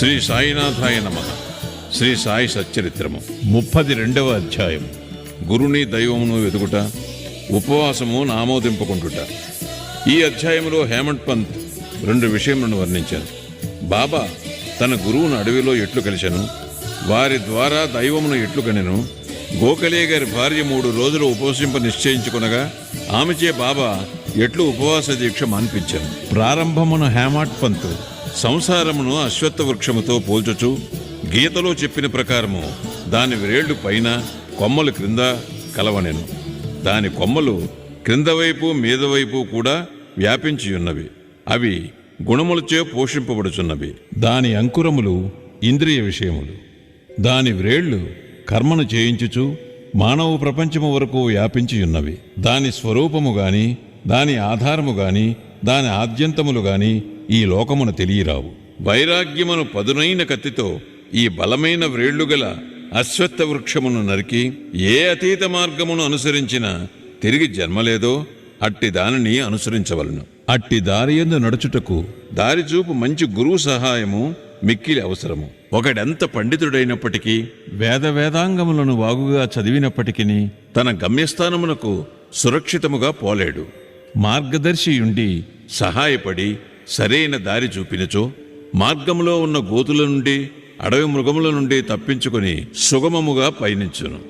శ్రీ సాయినాథాయ నమ. శ్రీ సాయి సచ్చరిత్రము. ముప్పది రెండవ అధ్యాయం గురుని దైవమును వెతుకుట ఉపవాసము నామోదింపుకుంటుట ఈ అధ్యాయంలో హేమంత్ పంత్ రెండు విషయములను వర్ణించాను బాబా తన గురువును అడవిలో ఎట్లు కలిశాను? వారి ద్వారా దైవమును ఎట్లు కనెను గోఖలే గారి భార్య మూడు రోజులు ఉపవసింప నిశ్చయించుకునగా ఆమెచే బాబా ఎట్లు ఉపవాస దీక్ష మాన్పించాను. ప్రారంభమున హేమాట్ పంత్ సంసారమును అశ్వత్థ వృక్షముతో పోల్చుచు గీతలో చెప్పిన ప్రకారము దాని వ్రేళ్ళు పైన కొమ్మలు క్రింద కలవనెను. దాని కొమ్మలు క్రింద వైపు మీద వైపు కూడా వ్యాపించి ఉన్నవి అవి గుణములచే పోషింపబడుచున్నవి. దాని అంకురములు ఇంద్రియ విషయములు. దాని వ్రేళ్ళు కర్మను చేయించుచు మానవ ప్రపంచము వరకు వ్యాపించి ఉన్నవి దాని స్వరూపము గాని దాని ఆధారము గాని దాని ఆద్యంతములు గాని ఈ లోకమున తెలియరావు. వైరాగ్యమును పదునైన కత్తితో ఈ బలమైన వ్రేళ్ళు గల అశ్వత్థ వృక్షమును నరికి ఏ అతీత మార్గమును అనుసరించినా తిరిగి జన్మలేదో అట్టి దానిని అనుసరించవలను. అట్టి దారియందు నడుచుటకు దారిచూపు మంచి గురువు సహాయము మిక్కిలి అవసరము. ఒకడెంత పండితుడైనప్పటికీ వేద వేదాంగములను వాగుగా చదివినప్పటికీ తన గమ్యస్థానమునకు సురక్షితముగా పోలేడు. మార్గదర్శియుండి సహాయపడి సరైన దారి చూపినచో మార్గములో ఉన్న గోతుల నుండి అడవి మృగముల నుండి తప్పించుకొని సుగమముగా పయనించును.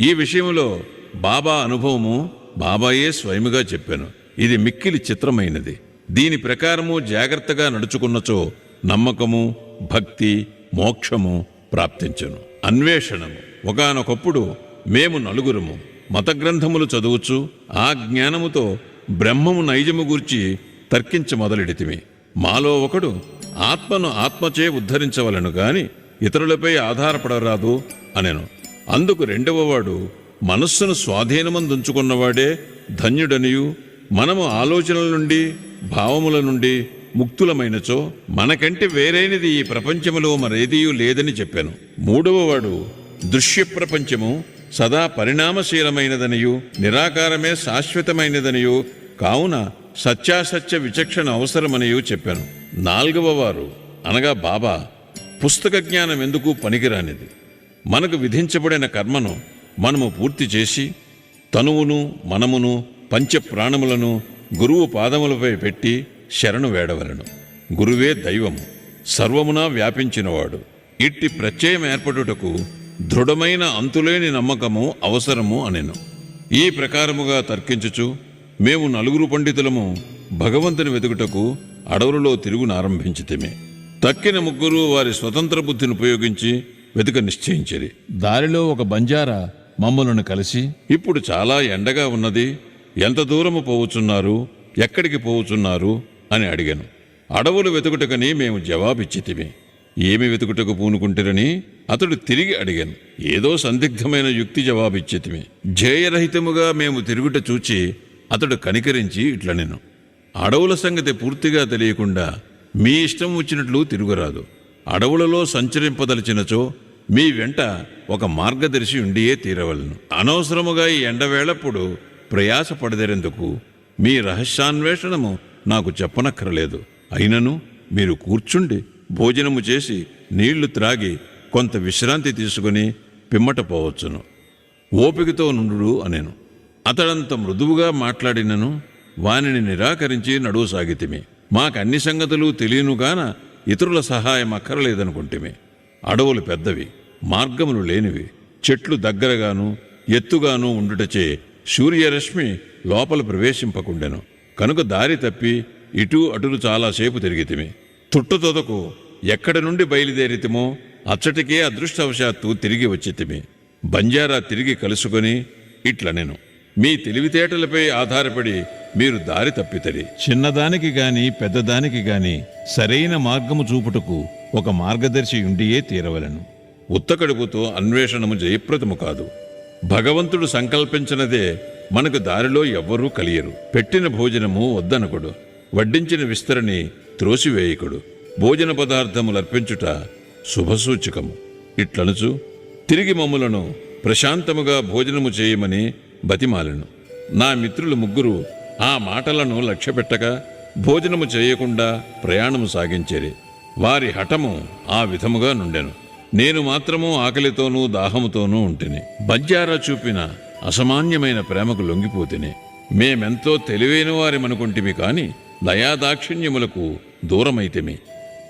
ఈ విషయంలో బాబా అనుభవము బాబాయే స్వయముగా చెప్పాను. ఇది మిక్కిలి చిత్రమైనది. దీని ప్రకారము జాగ్రత్తగా నడుచుకున్నచో నమ్మకము భక్తి మోక్షము ప్రాప్తించును. అన్వేషణము. ఒకానొకప్పుడు మేము నలుగురము మత గ్రంథములు చదువుచు ఆ జ్ఞానముతో బ్రహ్మము నైజము గూర్చి తర్కించ మొదలెడితిమి. మాలో ఒకడు ఆత్మను ఆత్మచే ఉద్ధరించవలను గాని ఇతరులపై ఆధారపడరాదు అనెను. అందుకు రెండవ వాడు మనస్సును స్వాధీనమందుంచుకున్నవాడే ధన్యుడనియు. మనము ఆలోచనల నుండి భావముల నుండి ముక్తులమైనచో మనకంటే వేరైనది ఈ ప్రపంచములో మరేదియూ లేదని చెప్పాను. మూడవవాడు దృశ్య ప్రపంచము సదా పరిణామశీలమైనదనియు నిరాకారమే శాశ్వతమైనదనియు కావున సత్యాసత్య విచక్షణ అవసరమనియు చెప్పాను. నాలుగవ వారు అనగా బాబా పుస్తక జ్ఞానం ఎందుకు పనికిరానిది? మనకు విధించబడిన కర్మను మనము పూర్తి చేసి తనువును మనమును పంచ ప్రాణములను గురువు పాదములపై పెట్టి శరణు వేడవలను. గురువే దైవము సర్వమునా వ్యాపించినవాడు. ఇట్టి ప్రత్యయం ఏర్పడుటకు దృఢమైన అంతులేని నమ్మకము అవసరము అనెను. ఈ ప్రకారముగా తర్కించుచు మేము నలుగురు పండితులము భగవంతుని వెతుకుటకు అడవులలో తిరుగునారంభించితిమే. తక్కిన ముగ్గురు వారి స్వతంత్ర బుద్ధిని ఉపయోగించి వెతుక నిశ్చయించిరి. దారిలో ఒక బంజారా మమ్మలను కలిసి ఇప్పుడు చాలా ఎండగా ఉన్నది ఎంత దూరము పోవుచున్నారు ఎక్కడికి పోవుచున్నారు అని అడిగాను. అడవులు వెతుకుటకని మేము జవాబిచ్చితిమి. ఏమి వెతుకుటకు పూనుకుంటారని అతడు తిరిగి అడిగాను. ఏదో సందిగ్ధమైన యుక్తి జవాబిచ్చేతిమి. జయరహితముగా మేము తిరుగుట చూచి అతడు కనికరించి ఇట్లనెను. అడవుల సంగతి పూర్తిగా తెలియకుండా మీ ఇష్టం వచ్చినట్లు తిరుగురాదు. అడవులలో సంచరింపదలిచినచో మీ వెంట ఒక మార్గదర్శి ఉండియే తీరవలను. అనవసరముగా ఈ ఎండవేళప్పుడు ప్రయాసపడదేరేందుకు మీ రహస్యాన్వేషణము నాకు చెప్పనక్కరలేదు. అయినను మీరు కూర్చుండి. భోజనము చేసి నీళ్ళు త్రాగి కొంత విశ్రాంతి తీసుకుని పిమ్మట పోవచ్చును. ఓపికతో నుండు అనేను. అతడంత మృదువుగా మాట్లాడినను. వానిని నిరాకరించి నడువు సాగితిమి. మాకన్ని సంగతులు తెలియనుగాన ఇతరుల సహాయం అక్కరలేదనుకుంటిమి. అడవులు పెద్దవి మార్గములు లేనివి. చెట్లు దగ్గరగాను ఎత్తుగాను ఉండుటచే సూర్యరశ్మి లోపల ప్రవేశింపకుండెను. కనుక దారి తప్పి ఇటు అటులు చాలాసేపు తిరిగితిమి. తుట్టుతొదకు ఎక్కడి నుండి బయలుదేరితిమో అచ్చటికే అదృష్టవశాత్తు తిరిగి వచ్చితిమి. బంజారా తిరిగి కలుసుకొని ఇట్ల నేను. మీ తెలివితేటలపై ఆధారపడి మీరు దారి తప్పితరి. చిన్నదానికి గాని పెద్దదానికి గాని సరైన మార్గము చూపుటకు ఒక మార్గదర్శి ఉండియే తీరవలను. ఉత్తకడుపుతో అన్వేషణము జయప్రదము కాదు. భగవంతుడు సంకల్పించినదే మనకు దారిలో ఎవ్వరూ కలియరు. పెట్టిన భోజనము వద్దనకుడు. వడ్డించిన విస్తరణి త్రోసివేయకుడు. భోజన పదార్థములర్పించుట శుభసూచకము. ఇట్లనుచు తిరిగి మమ్ములను ప్రశాంతముగా భోజనము చేయమని బతిమాలెను. నా మిత్రులు ముగ్గురు ఆ మాటలను లక్ష్యపెట్టక భోజనము చేయకుండా ప్రయాణము సాగించేరి. వారి హఠము ఆ విధముగా నుండెను. నేను మాత్రము ఆకలితోనూ దాహముతోనూ ఉంటిని. బంజారా చూపిన అసమాన్యమైన ప్రేమకు లొంగిపోతిని. మేమెంతో తెలివైన వారిమనుకుంటిమి కాని దయాదాక్షిణ్యములకు దూరమైతేమి.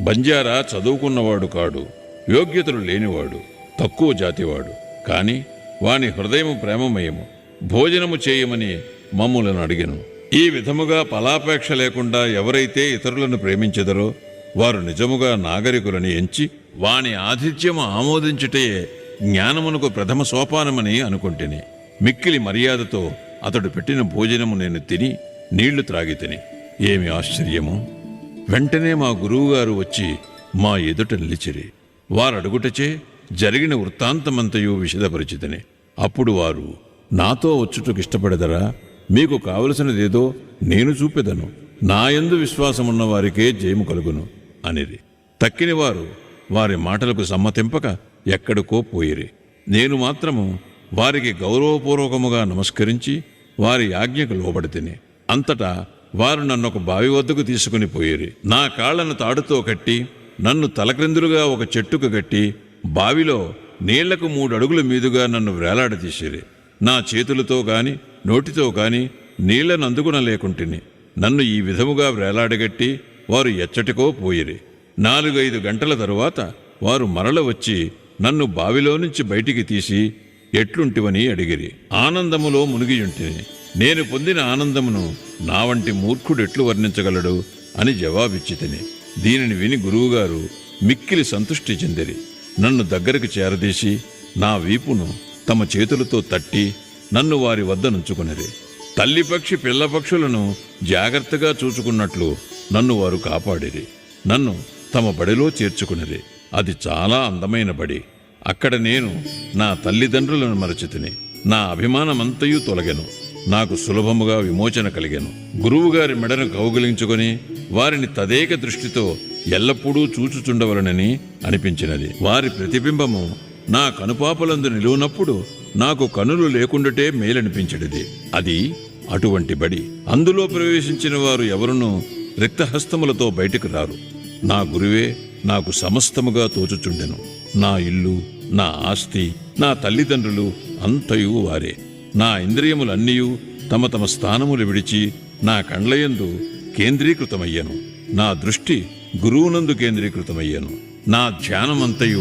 బంజారా చదువుకున్నవాడు కాడు యోగ్యతలు లేనివాడు తక్కువ జాతివాడు. కాని వాని హృదయము ప్రేమమయము భోజనము చేయమని మమ్ములను అడిగను. ఈ విధముగా ఫలాపేక్ష లేకుండా ఎవరైతే ఇతరులను ప్రేమించెదరో వారు నిజముగా నాగరికులని ఎంచి వాని ఆతిథ్యము ఆమోదించుటే జ్ఞానమునకు ప్రథమ సోపానమని అనుకుంటేనే. మిక్కిలి మర్యాదతో అతడు పెట్టిన భోజనము నేను తిని నీళ్ళు త్రాగి తిని ఏమి ఆశ్చర్యము? వెంటనే మా గురువుగారు వచ్చి మా ఎదుట నిలిచిరి. వారడుగుటచే జరిగిన వృత్తాంతమంతయు విషదపరిచితని అప్పుడు వారు నాతో వచ్చుటకు ఇష్టపడదరా మీకు కావలసినదేదో నేను చూపెదను. నాయందు విశ్వాసమున్న వారికే జయము కలుగును అనిరి. తక్కిన వారు వారి మాటలకు సమ్మతింపక ఎక్కడికో పోయిరి. నేను మాత్రము వారికి గౌరవపూర్వకముగా నమస్కరించి వారి ఆజ్ఞకు లోబడితిని. అంతటా వారు నన్ను ఒక బావి వద్దకు తీసుకుని పోయిరి నా కాళ్ళను తాడుతో కట్టి నన్ను తలక్రిందులుగా ఒక చెట్టుకు కట్టి బావిలో నీళ్ళకు మూడు అడుగుల మీదుగా నన్ను వేలాడదీసిరి నా చేతులతో గాని నోటితో గాని నీళ్ళను అందుకునలేకుంటిని. నన్ను ఈ విధముగా వేలాడగట్టి వారు ఎచ్చటికో పోయిరి నాలుగైదు గంటల తరువాత వారు మరల వచ్చి నన్ను బావిలో నుంచి బయటికి తీసి ఎట్లుంటివని అడిగిరి. ఆనందములో మునిగియుంటిని. నేను పొందిన ఆనందమును నా వంటి మూర్ఖుడు ఎట్లు వర్ణించగలడు అని జవాబిచ్చి తిని దీనిని విని గురువుగారు మిక్కిలి సంతృష్టి చెందిరి. నన్ను దగ్గరకు చేరదీసి నా వీపును తమ చేతులతో తట్టి నన్ను వారి వద్ద నుంచుకునిరి. తల్లిపక్షి పిల్లపక్షులను జాగ్రత్తగా చూచుకున్నట్లు నన్ను వారు కాపాడిరి. నన్ను తమ బడిలో చేర్చుకునిది అది చాలా అందమైన బడి. అక్కడ నేను నా తల్లిదండ్రులను మరచితిని. నా అభిమానమంతయు తొలగెను. నాకు సులభముగా విమోచన కలిగాను. గురువుగారి మెడను కౌగిలించుకొని వారిని తదేక దృష్టితో ఎల్లప్పుడూ చూచుచుండవలనని అనిపించినది. వారి ప్రతిబింబము నా కనుపాపలందు నిలువునప్పుడు నాకు కనులు లేకుండాటే మేలనిపించడిది అది అటువంటి బడి. అందులో ప్రవేశించిన వారు ఎవరునూ రిక్తహస్తములతో బయటకు రారు. నా గురువే నాకు సమస్తముగా తోచుచుండెను. నా ఇల్లు నా ఆస్తి నా తల్లిదండ్రులు అంతయు వారే. నా ఇంద్రియములన్నీ తమ తమ స్థానములు విడిచి నా కండ్లయందు కేంద్రీకృతమయ్యాను. నా దృష్టి గురువునందు కేంద్రీకృతమయ్యాను. నా ధ్యానమంతయు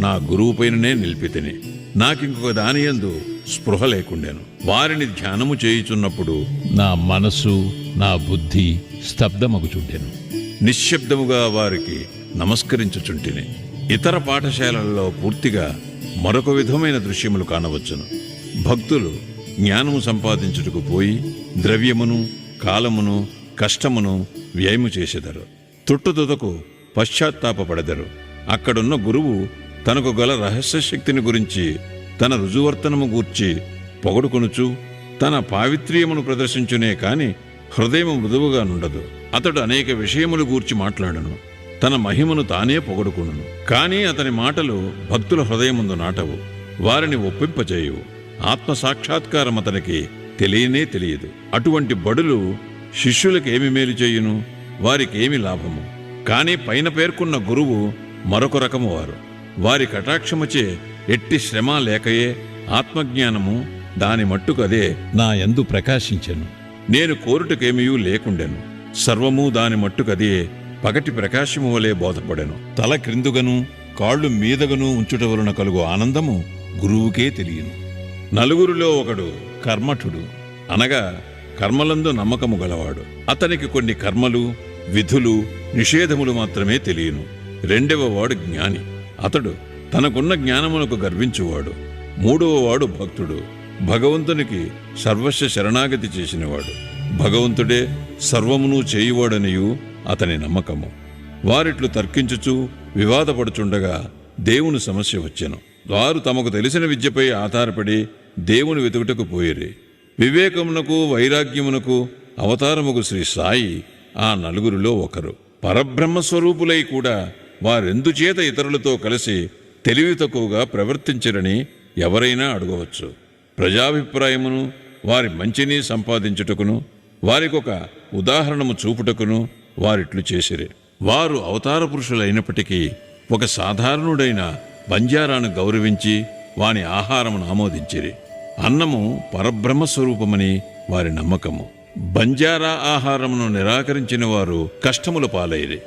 నా గురువుపైననే నిలిపితిని. నాకింకొక దానియందు స్పృహ లేకుండాను. వారిని ధ్యానము చేయుచున్నప్పుడు నా మనసు నా బుద్ధి స్తబ్దమగుచుండెను. నిశ్శబ్దముగా వారికి నమస్కరించుచుంటిని. ఇతర పాఠశాలల్లో పూర్తిగా మరొక విధమైన దృశ్యములు కానవచ్చును. భక్తులు జ్ఞానము సంపాదించుటకు పోయి ద్రవ్యమును కాలమును కష్టమును వ్యయము చేసెదరు. తుట్టుతుదకు పశ్చాత్తాపడెదరు అక్కడున్న గురువు తనకు గల రహస్య శక్తిని గురించి తన రుజువర్తనము గూర్చి పొగడుకొనుచు తన పావిత్ర్యమును ప్రదర్శించునే కాని హృదయము మృదువుగా నుండదు. అతడు అనేక విషయములు గూర్చి మాట్లాడను. తన మహిమను తానే పొగడుకును కానీ అతని మాటలు భక్తుల హృదయముందు నాటవు. వారిని ఒప్పింపజేయవు. ఆత్మ సాక్షాత్కారం అతనికి తెలియనే తెలియదు. అటువంటి బడులు శిష్యులకేమి మేలు చేయును? వారికేమి లాభము? కానీ పైన పేర్కొన్న గురువు మరొక రకము వారు. వారి కటాక్షముచే ఎట్టి శ్రమ లేకయే ఆత్మజ్ఞానము దాని మట్టుకదే నా ఎందు ప్రకాశించెను. నేను కోరుటకేమియూ లేకుండెను. సర్వము దాని మట్టుకదే పగటి ప్రకాశము వలె బోధపడెను. తల క్రిందుగను కాళ్ళు మీదగను ఉంచుట వలన కలుగు ఆనందము గురువుకే తెలియను. నలుగురిలో ఒకడు కర్మఠుడు. అనగా కర్మలందు నమ్మకము గలవాడు. అతనికి కొన్ని కర్మలు విధులు నిషేధములు మాత్రమే తెలియను. రెండవ వాడు జ్ఞాని. అతడు తనకున్న జ్ఞానమునకు గర్వించువాడు. మూడవ వాడు భక్తుడు. భగవంతునికి సర్వస్వ శరణాగతి చేసినవాడు. భగవంతుడే సర్వమును చేయువాడనియు అతని నమ్మకము. వారిట్లు తర్కించుచు వివాదపడుచుండగా దేవుని సమస్య వచ్చెను. వారు తమకు తెలిసిన విద్యపై ఆధారపడి దేవుని వెతుకుటకు పోయిరి. వివేకమునకు వైరాగ్యమునకు అవతారముకు శ్రీ సాయి ఆ నలుగురిలో ఒకరు. పరబ్రహ్మ స్వరూపులై కూడా వారెందుచేత ఇతరులతో కలిసి తెలివి తక్కువగా ప్రవర్తించరని ఎవరైనా అడగవచ్చు. ప్రజాభిప్రాయమును వారి మంచిని సంపాదించుటకును వారికొక ఉదాహరణము చూపుటకును వారిట్లు చేసిరే. వారు అవతార పురుషులైనప్పటికీ ఒక సాధారణుడైన బంజారాను గౌరవించి వాని ఆహారమును ఆమోదించిరి. అన్నము పరబ్రహ్మ స్వరూపమని వారి నమ్మకము. బంజారా ఆహారమును నిరాకరించిన వారు కష్టముల పాలైరి.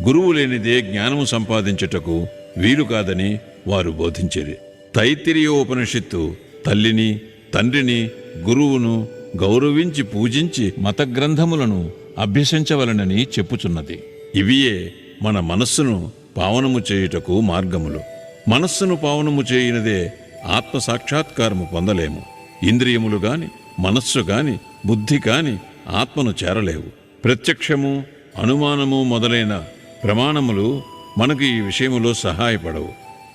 గురువు లేనిదే జ్ఞానము సంపాదించుటకు వీలు కాదని వారు బోధించిరి. తైతిరియోపనిషత్తు తల్లిని తండ్రిని గురువును గౌరవించి పూజించి మత గ్రంథములను అభ్యసించవలనని చెప్పుచున్నది. ఇవియే మన మనస్సును పావనము చేయుటకు మార్గములు. మనస్సును పావనము చేయినదే ఆత్మ సాక్షాత్కారము పొందలేము. ఇంద్రియములు గాని మనస్సు గాని బుద్ధి కాని ఆత్మను చేరలేవు. ప్రత్యక్షము అనుమానము మొదలైన ప్రమాణములు మనకు ఈ విషయములో సహాయపడవు.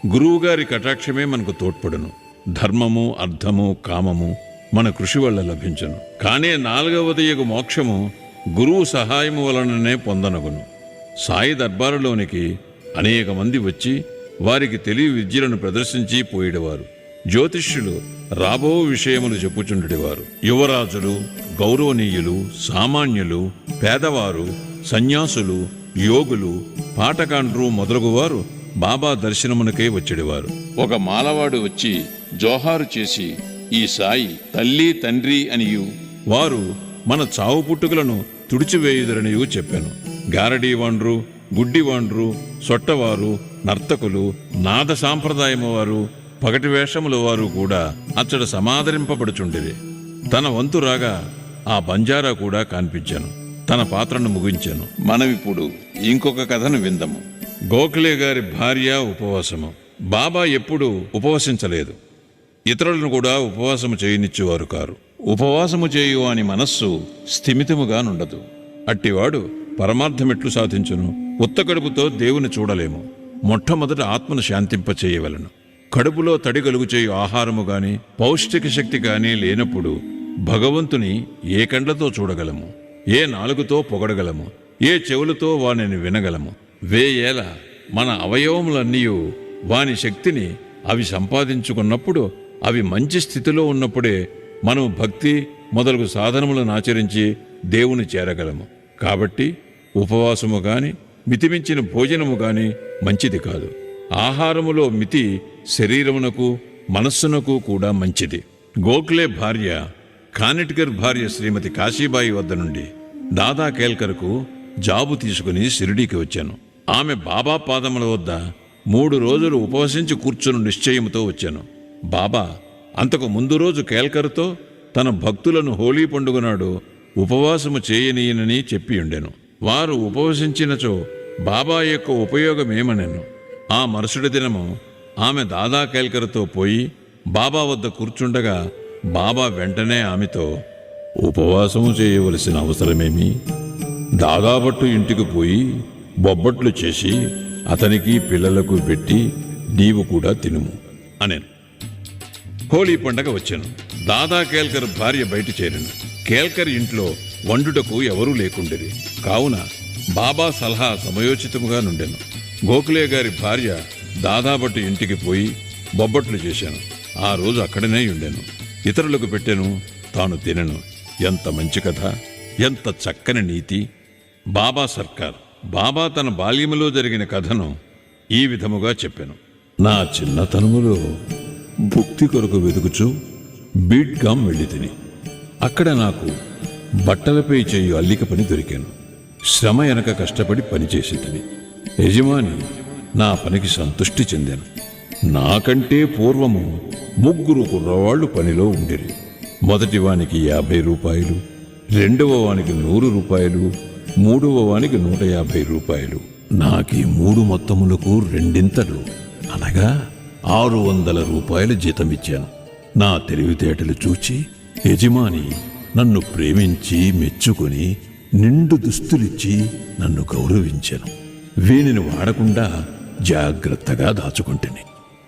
గురువుగారి కటాక్షమే మనకు తోడ్పడును. ధర్మము అర్థము కామము మన కృషి వల్ల లభించను. కానే నాలుగవదియగు మోక్షము గురువు సహాయము వలననే పొందనగును. సాయి దర్బారులోనికి అనేక మంది వచ్చి వారికి తెలివి విద్యలను ప్రదర్శించి పోయేవారు. జ్యోతిష్యులు రాబో విషయములు చెప్పుచుండేవారు యువరాజులు గౌరవనీయులు సామాన్యులు పేదవారు సన్యాసులు యోగులు పాటకాండ్రు మొదలగువారు బాబా దర్శనమునకై వచ్చేవారు. ఒక మాలవాడు వచ్చి జోహారు చేసి ఈ సాయి తల్లి తండ్రి అనియు. వారు మన చావు పుట్టుకలను తుడిచివేయుదరనియు చెప్పాను. గారడీవాండ్రు గుడ్డివాండ్రు సొట్టవారు నర్తకులు నాద సాంప్రదాయము వారు పగటి వేషముల వారు కూడా అచ్చట సమాదరింపబడుచుండిరి. తన వంతు రాగా ఆ బంజారా కూడా కనిపించాను. తన పాత్రను ముగించాను. మనమిప్పుడు ఇంకొక కథను విందము. గోఖలే గారి భార్య ఉపవాసము. బాబా ఎప్పుడూ ఉపవసించలేదు. ఇతరులను కూడా ఉపవాసము చేయనిచ్చేవారు కారు. ఉపవాసము చేయు అని మనస్సు స్థిమితముగా నుండదు అట్టివాడు పరమార్థమెట్లు సాధించును. ఉత్త కడుపుతో దేవుని చూడలేము. మొట్టమొదట ఆత్మను శాంతింపచేయవలను. కడుపులో తడి కలుగు చేయు ఆహారము గాని పౌష్టిక శక్తి గాని లేనప్పుడు భగవంతుని ఏ కండ్లతో చూడగలము? ఏ నాలుగుతో పొగడగలము? ఏ చెవులతో వానిని వినగలము? వేయేల మన అవయవములన్నీ వాని శక్తిని అవి సంపాదించుకున్నప్పుడు అవి మంచి స్థితిలో ఉన్నప్పుడే మనం భక్తి మొదలగు సాధనములను ఆచరించి దేవుని చేరగలము. కాబట్టి ఉపవాసము గాని మితిమించిన భోజనము గాని మంచిది కాదు. ఆహారములో మితి శరీరమునకు మనస్సునకు కూడా మంచిది. గోఖలే భార్య కానిట్కర్ భార్య శ్రీమతి కాశీబాయి వద్ద నుండి దాదా కేల్కర్కు జాబు తీసుకుని షిరిడీకి వచ్చాను. ఆమె బాబా పాదముల వద్ద మూడు రోజులు ఉపవసించి కూర్చుని నిశ్చయముతో వచ్చాను. బాబా అంతకు ముందు రోజు కేల్కర్తో తన భక్తులను హోలీ పండుగ నాడు ఉపవాసము చేయనీయనని చెప్పి ఉండెను. వారు ఉపవసించినచో బాబా యొక్క ఉపయోగమేమనెను. ఆ మరుసటి దినము ఆమె దాదా కేల్కర్తో పోయి బాబా వద్ద కూర్చుండగా బాబా వెంటనే ఆమెతో ఉపవాసము చేయవలసిన అవసరమేమి? దాదాపట్టు ఇంటికి పోయి బొబ్బట్లు చేసి అతనికి పిల్లలకు పెట్టి నీవు కూడా తినుము అనేను. హోలీ పండగ వచ్చాను. దాదా కేల్కర్ భార్య బయట చేరాను కేల్కర్ ఇంట్లో వండుటకు ఎవరూ లేకుండేది కావున బాబా సలహా సమయోచితముగా నుండెను. గోఖలే గారి భార్య దాదాబట్టు ఇంటికి పోయి బొబ్బట్లు చేశాను. ఆ రోజు అక్కడనే ఉండెను. ఇతరులకు పెట్టెను తాను తినెను. ఎంత మంచి కథ ఎంత చక్కని నీతి. బాబా సర్కార్ బాబా తన బాల్యములో జరిగిన కథను ఈ విధముగా చెప్పాను. నా చిన్నతనములో భుక్తి కొరకు వెతుకుచు బీట్గాం వెళ్ళి తిని అక్కడ నాకు బట్టలపై చేయు అల్లిక పని దొరికాను. శ్రమ వెనక కష్టపడి పనిచేసి యజమాని నా పనికి సంతృష్టి చెందాను. నాకంటే పూర్వము ముగ్గురు కుర్రవాళ్ళు పనిలో ఉండేది మొదటి వానికి యాభై రూపాయలు రెండవ వానికి నూరు రూపాయలు మూడవ వానికి నూట యాభై రూపాయలు. నాకీ మూడు మొత్తములకు రెండింతలు. అనగా ఆరు వందల రూపాయల జీతమిచ్చాను. నా తెలివితేటలు చూచి యజమాని నన్ను ప్రేమించి మెచ్చుకొని నిండు దుస్తులిచ్చి నన్ను గౌరవించాను. వీనిని వాడకుండా జాగ్రత్తగా దాచుకుంటుని.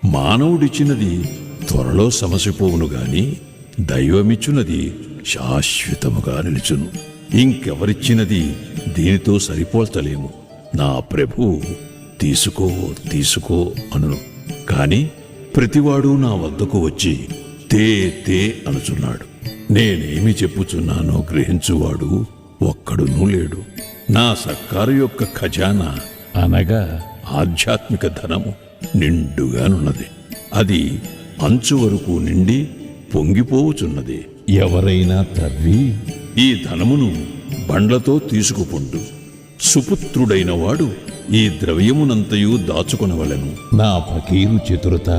మానవుడిచ్చినది త్వరలో సమసిపోవును గాని దైవమిచ్చునది శాశ్వతముగా నిలుచును. ఇంకెవరిచ్చినది దీనితో సరిపోల్చలేము. నా ప్రభు తీసుకో తీసుకో అనును. కాని ప్రతివాడు నా వద్దకు వచ్చి తే తే అనుచున్నాడు. నేనేమి చెప్పుచున్నానో గ్రహించువాడు ఒక్కడునూ లేడు. నా సర్కారు యొక్క ఖజానా అనగా ఆధ్యాత్మిక ధనము నిండుగానున్నది. అది అంచు వరకు నిండి పొంగిపోవుచున్నది. ఎవరైనా తవ్వి ఈ ధనమును బండ్లతో తీసుకుపొండు. సుపుత్రుడైన వాడు ఈ ద్రవ్యమునంతయు దాచుకొనవలెను. నా ఫకీరు చతురత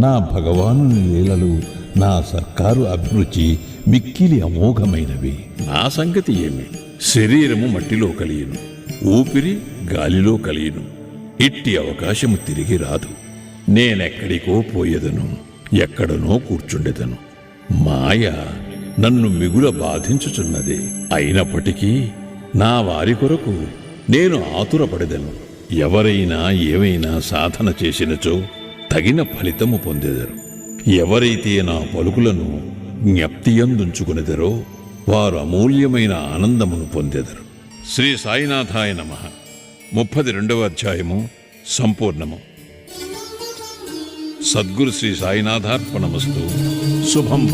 నా భగవాను లీలలు నా సర్కారు అభిరుచి మిక్కిలి అమోఘమైనవి. నా సంగతి ఏమి? శరీరము మట్టిలో కలియను ఊపిరి గాలిలో కలియును. ఇట్టి అవకాశము తిరిగి రాదు. నేనెక్కడికో పోయేదను ఎక్కడనో కూర్చుండెదను. మాయ నన్ను మిగుల బాధించుచున్నది. అయినప్పటికీ నా వారి కొరకు నేను ఆతురపడేదను. ఎవరైనా ఏమైనా సాధన చేసినచో తగిన ఫలితము పొందెదరు. ఎవరైతే నా పలుకులను జ్ఞప్తియందుంచుకునేదరో వారు అమూల్యమైన ఆనందమును పొందెదరు. శ్రీ సాయినాథాయ నమ. ముప్పది రెండవ అధ్యాయము సంపూర్ణము. సద్గురు శ్రీ సాయినాథార్పణమస్తు. శుభం